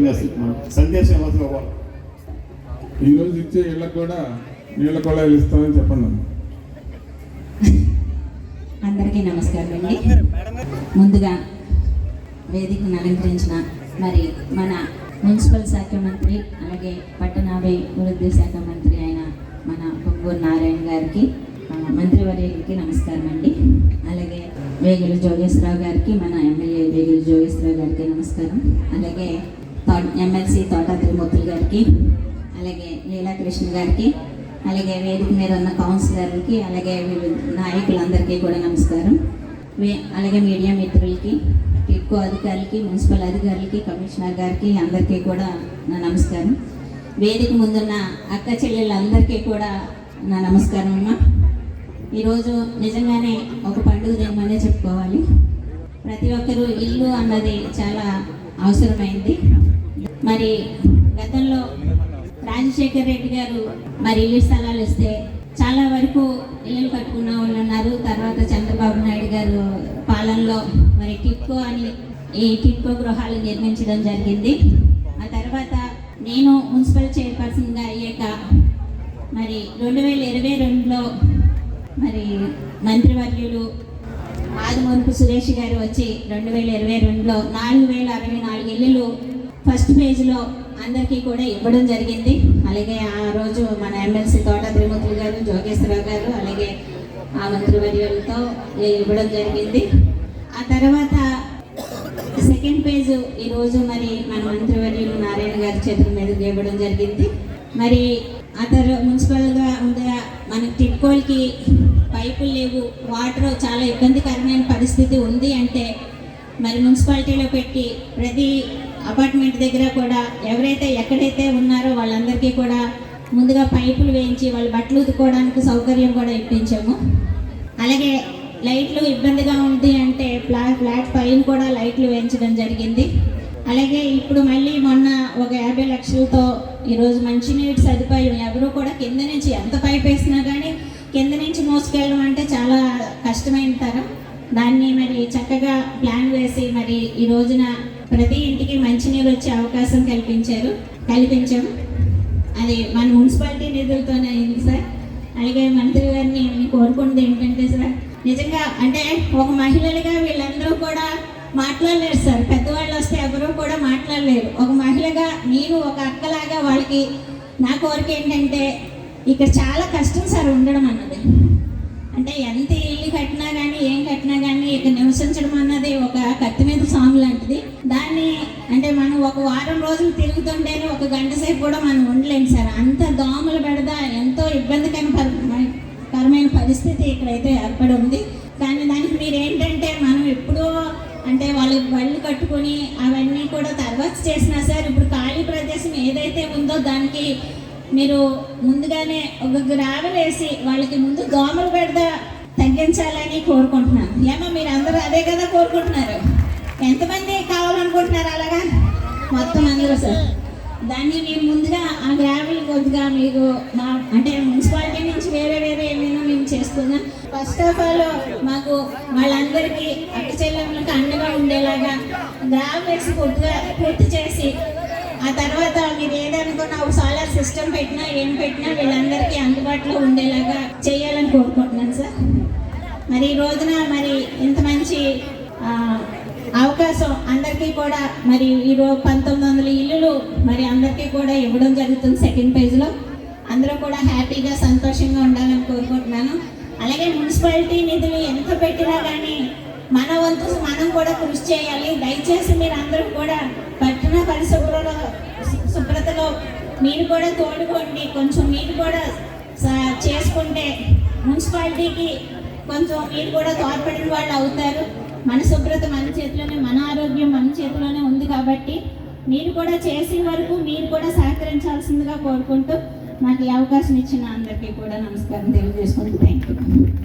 సందేశం. ఇవ్వాలి ఈరోజు ఇచ్చే ఇళ్ళకు కూడా నీళ్ళ కొళాయిలు ఇస్తామని చెప్పండి. అందరికీ నమస్కారం అండి. ముందుగా వేదికను అలంకరించిన మరి మన మున్సిపల్ శాఖ మంత్రి అలాగే పట్టణాభివృద్ధి శాఖ మంత్రి అయిన మన పొంగూరు నారాయణ గారికి మంత్రివర్యులకి నమస్కారం అండి. అలాగే వేగుల జోగేశ్వరరావు గారికి మన ఎమ్మెల్యే వేగుల జోగేశ్వరరావు గారికి నమస్కారం. అలాగే ఎమ్మెల్సీ తోట తిరుమూర్తులు గారికి అలాగే లీలాకృష్ణ గారికి అలాగే వేదిక మీద ఉన్న కౌన్సిలర్లకి అలాగే నాయకులందరికీ కూడా నమస్కారం. వే- అలాగే మీడియా మిత్రులకి ఎక్కువ అధికారులకి మున్సిపల్ అధికారులకి కమిషనర్ గారికి అందరికీ కూడా నా నమస్కారం. వేదిక ముందున్న అక్క చెల్లెళ్ళందరికీ కూడా నా నమస్కారం అమ్మ. ఈరోజు నిజంగానే ఒక పండుగ దినమనే చెప్పుకోవాలి. ప్రతి ఒక్కరూ ఇల్లు అన్నది చాలా అవసరమైంది. మరి గతంలో రాజశేఖర్ రెడ్డి గారు మరి ఇల్లు స్థలాలు ఇస్తే చాలా వరకు ఇల్లు కట్టుకున్న వాళ్ళు ఉన్నారు. తర్వాత చంద్రబాబు నాయుడు గారు పాలనలో మరి టిట్కో అని ఈ టిట్కో గృహాలు నిర్మించడం జరిగింది. ఆ తర్వాత నేను మున్సిపల్ చైర్పర్సన్గా అయ్యాక మరి రెండు వేల ఇరవై రెండులో మరి మంత్రివర్యులు ఆదిమూర్పు సురేష్ గారు వచ్చి రెండు వేల ఇరవై రెండులో నాలుగు వేల అరవై నాలుగు ఇల్లులు ఫస్ట్ పేజ్లో అందరికీ కూడా ఇవ్వడం జరిగింది. అలాగే ఆ రోజు మన ఎమ్మెల్సీ తోట త్రిమూర్తులు గారు జోగేశ్వరరావు గారు అలాగే ఆ మంత్రివర్యులతో ఇవ్వడం జరిగింది. ఆ తర్వాత సెకండ్ పేజ్ ఈరోజు మరి మన మంత్రివర్యులు నారాయణ గారి చేతుల మీద ఇవ్వడం జరిగింది. మరి అతను మున్సిపల్గా ఉండే మన టిట్కోల్కి పైపులు లేవు. వాటర్ చాలా ఇబ్బందికరమైన పరిస్థితి ఉంది అంటే మరి మున్సిపాలిటీలో పెట్టి ప్రతి అపార్ట్మెంట్ దగ్గర కూడా ఎవరైతే ఎక్కడైతే ఉన్నారో వాళ్ళందరికీ కూడా ముందుగా పైపులు వేయించి వాళ్ళ బట్టలు ఉతుకోవడానికి సౌకర్యం కూడా ఇప్పించాము. అలాగే లైట్లు ఇబ్బందిగా ఉంది అంటే ప్లా ఫ్లాట్ పైన కూడా లైట్లు వేయించడం జరిగింది. అలాగే ఇప్పుడు మళ్ళీ మొన్న ఒక యాభై లక్షలతో ఈరోజు మంచినీటి సదుపాయం ఎవరు కూడా కింద నుంచి ఎంత పైప్ వేసినా కానీ కింద నుంచి మోసుకెళ్ళడం అంటే చాలా కష్టమైన తరం. దాన్ని మరి చక్కగా ప్లాన్ వేసి మరి ఈ రోజున ప్రతి ఇంటికి మంచినీరు వచ్చే అవకాశం కల్పించారు. కల్పించాం. అది మన మున్సిపాలిటీ నిధులతోనే అయింది సార్. అలాగే మంత్రి గారిని కోరుకున్నది ఏంటంటే సార్ నిజంగా అంటే ఒక మహిళలుగా వీళ్ళందరూ కూడా మాట్లాడలేరు సార్. పెద్దవాళ్ళు వస్తే ఎవరూ కూడా మాట్లాడలేరు. ఒక మహిళగా నేను ఒక అక్కలాగా వాళ్ళకి నా కోరిక ఏంటంటే ఇక్కడ చాలా కష్టం సార్ ఉండడం అన్నది. అంటే ఎంత ఇల్లు కట్టినా కానీ ఏం కట్టినా కానీ ఇక్కడ నివసించడం అన్నది ఒక కత్తి సాంగ్ లాంటిది. దాన్ని అంటే మనం ఒక వారం రోజులు తిరుగుతుంటేనే ఒక గంట సేపు కూడా మనం ఉండలేము సార్. అంత దోమలు పెడదా ఎంతో ఇబ్బందికరమైన కరమైన పరిస్థితి ఇక్కడైతే ఏర్పడి ఉంది. కానీ దానికి మీరు ఏంటంటే మనం ఎప్పుడూ అంటే వాళ్ళకి బళ్ళు కట్టుకొని అవన్నీ కూడా తర్వాత చేసినా సార్ ఇప్పుడు ఖాళీ ప్రదేశం ఏదైతే ఉందో దానికి మీరు ముందుగానే ఒక గ్రావెల్ వేసి వాళ్ళకి ముందు దోమలు పెడదా తగ్గించాలని కోరుకుంటున్నాను. ఏమో మీరు అందరూ అదే కదా కోరుకుంటున్నారు. ఎంతమంది కావాలనుకుంటున్నారు అలాగా? మొత్తం అందరూ సార్. దాన్ని మేము ముందుగా ఆ గ్రావెల్ కొద్దిగా మీకు మా అంటే మున్సిపాలిటీ నుంచి వేరే వేరే ఏమైనా మేము చేస్తున్నాం ఫస్ట్ ఆఫ్ ఆల్ మాకు వాళ్ళందరికీ అక్క చెల్లెములకు అండగా ఉండేలాగా గ్రావెల్ వేసి పూర్తిగా పూర్తి చేసి ఆ తర్వాత మీరు ఏదనుకున్నా ఒక సోలార్ సిస్టమ్ పెట్టినా ఏం పెట్టినా వీళ్ళందరికీ అందుబాటులో ఉండేలాగా చేయాలని కోరుకుంటున్నాను సార్. మరి ఈ రోజున మరి ఇంత మంచి అవకాశం అందరికీ కూడా మరి ఈరోజు పంతొమ్మిది వందల ఇల్లులు మరి అందరికీ కూడా ఇవ్వడం జరుగుతుంది సెకండ్ పేజ్లో అందరూ కూడా హ్యాపీగా సంతోషంగా ఉండాలని కోరుకుంటున్నాను. అలాగే మున్సిపాలిటీ నిధులు ఎంత పెట్టినా కానీ మన వంతు మనం కూడా కృషి చేయాలి. దయచేసి మీరు అందరూ కూడా పట్టణ పరిశుభ్రత శుభ్రతలో మీరు కూడా తోడుకోండి. కొంచెం మీరు కూడా చేసుకుంటే మున్సిపాలిటీకి కొంచెం మీరు కూడా తోడ్పడిన వాళ్ళు అవుతారు. మన శుభ్రత మన చేతిలోనే మన ఆరోగ్యం మన చేతిలోనే ఉంది కాబట్టి మీరు కూడా చేసే వరకు మీరు కూడా సహకరించాల్సిందిగా కోరుకుంటూ నాకు ఈ అవకాశం ఇచ్చిన అందరికీ కూడా నమస్కారం తెలియజేసుకుంటూ థ్యాంక్ యూ